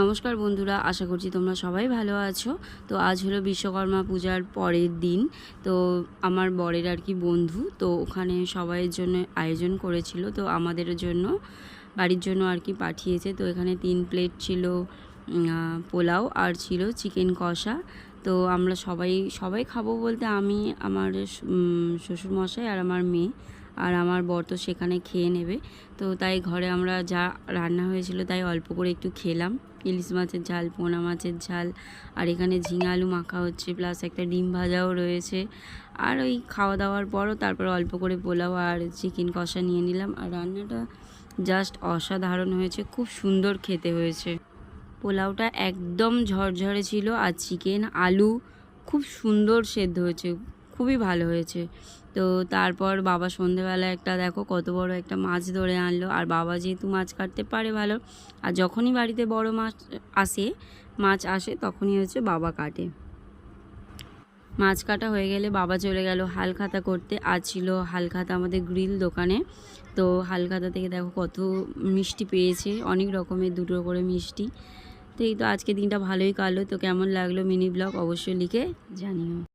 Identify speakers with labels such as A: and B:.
A: নমস্কার বন্ধুরা, আশা করছি তোমরা সবাই ভালো আছো। তো আজ হলো বিশ্বকর্মা পূজার পরের দিন। তো আমার বরের আর কি বন্ধু, তো ওখানে সবাইয়ের জন্য আয়োজন করেছিল। তো আমাদের জন্য, বাড়ির জন্য আর কি পাঠিয়েছে। তো এখানে তিন প্লেট ছিল পোলাও আর ছিল চিকেন কষা। তো আমরা সবাই সবাই খাব বলতে আমি, আমার শ্বশুরমশাই আর আমার মেয়ে। আর আমার বর তো সেখানে খেয়ে নেবে। তো তাই ঘরে আমরা যা রান্না হয়েছিল তাই অল্প করে একটু খেলাম। ইলিশ মাছের ঝাল, পোনা মাছের ঝাল, আর এখানে ঝিঙে আলু মাখা হচ্ছে প্লাস একটা ডিম ভাজাও রয়েছে। আর ওই খাওয়া দাওয়ার পরও তারপর অল্প করে পোলাও আর চিকেন কষা নিয়ে নিলাম। আর রান্নাটা জাস্ট অসাধারণ হয়েছে, খুব সুন্দর খেতে হয়েছে। পোলাওটা একদম ঝরঝরে ছিল আর চিকেন আলু খুব সুন্দর সেদ্ধ হয়েছে, খুবই ভালো হয়েছে। তো তারপর বাবা সন্ধেবেলা একটা, দেখো কত বড় একটা মাছ ধরে আনলো। আর বাবা যেহেতু মাছ কাটতে পারে ভালো, আর যখনই বাড়িতে বড় মাছ আসে মাছ আসে তখনই হচ্ছে বাবা কাটে। মাছ কাটা হয়ে গেলে বাবা চলে গেল হালখাতা করতে। আজ ছিল হালখাতা আমাদের গ্রিল দোকানে। তো হালখাতা থেকে দেখো কত মিষ্টি পেয়েছে, অনেক রকমের দুটো করে মিষ্টি। তো এই তো আজকে দিনটা ভালোই কালো তো কেমন লাগল মিনি ব্লগ অবশ্যই লিখে জানিও।